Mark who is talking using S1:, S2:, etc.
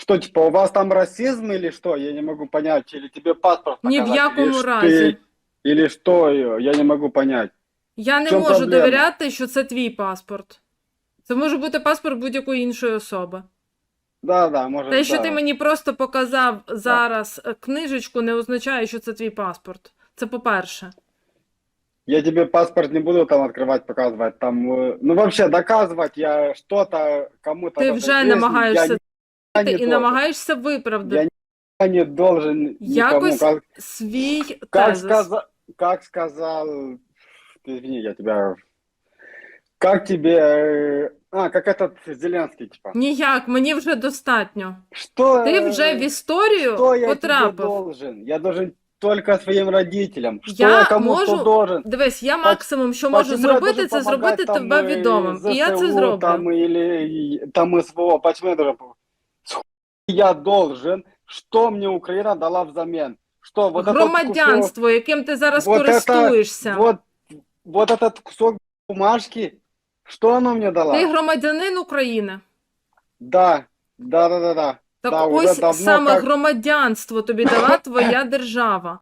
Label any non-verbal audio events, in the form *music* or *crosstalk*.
S1: Что, типа, у вас там расизм или что? Я не могу понять. Или тебе паспорт
S2: Ні в
S1: показать,
S2: якому
S1: или ш-
S2: разі.
S1: ты- Или что, я не могу понять.
S2: Я не
S1: В чому
S2: можу
S1: проблема?
S2: довіряти, що це твій паспорт. Це може бути паспорт будь-якої іншої особи.
S1: Да, да, может,
S2: Те, що
S1: да.
S2: ти мені просто показав зараз е, книжечку, не означає, що це твій паспорт. Це по-перше.
S1: Я тебе паспорт не буду там открывать, показывать. Там, э, ну, вообще, доказывать я что-то кому-то...
S2: Ти
S1: в этой
S2: вже
S1: жизни
S2: намагаєшся
S1: я
S2: ти
S1: не
S2: і
S1: должен.
S2: намагаєшся виправдати
S1: Я не должен никому.
S2: Якось
S1: Как,
S2: свій
S1: как,
S2: тезис.
S1: сказа- как сказал... Ты извини, я тебя... Как тебе... э, А, как этот Зеленский, типа.
S2: Ніяк, мені вже достатньо.
S1: Что...
S2: Ти
S1: э,
S2: вже в історію
S1: Что я тебе
S2: потрапив.
S1: должен? Я должен только своим родителям. Что
S2: Я
S1: я, кому-то
S2: можу-
S1: должен?
S2: Дивись, я максимум, що можу
S1: Почему я
S2: зробити,
S1: должен
S2: це
S1: помогать
S2: зробити
S1: там,
S2: тебе
S1: э,
S2: відомим. І я це
S1: ЗСУ
S2: зроблю.
S1: Там, или там СВО. Почему я должен... С хуй я должен? Что мне Украина дала взамен? Что, вот этот
S2: Громадянство, яким ти зараз
S1: Вот это-
S2: користуєшся.
S1: кусок, вот, вот этот кусок бумажки, что оно мне дала?
S2: Ти громадянин України.
S1: Да, да, да, да, да.
S2: Так
S1: Да, уже
S2: ось
S1: давно
S2: саме
S1: как-
S2: громадянство тобі дала твоя *coughs* держава.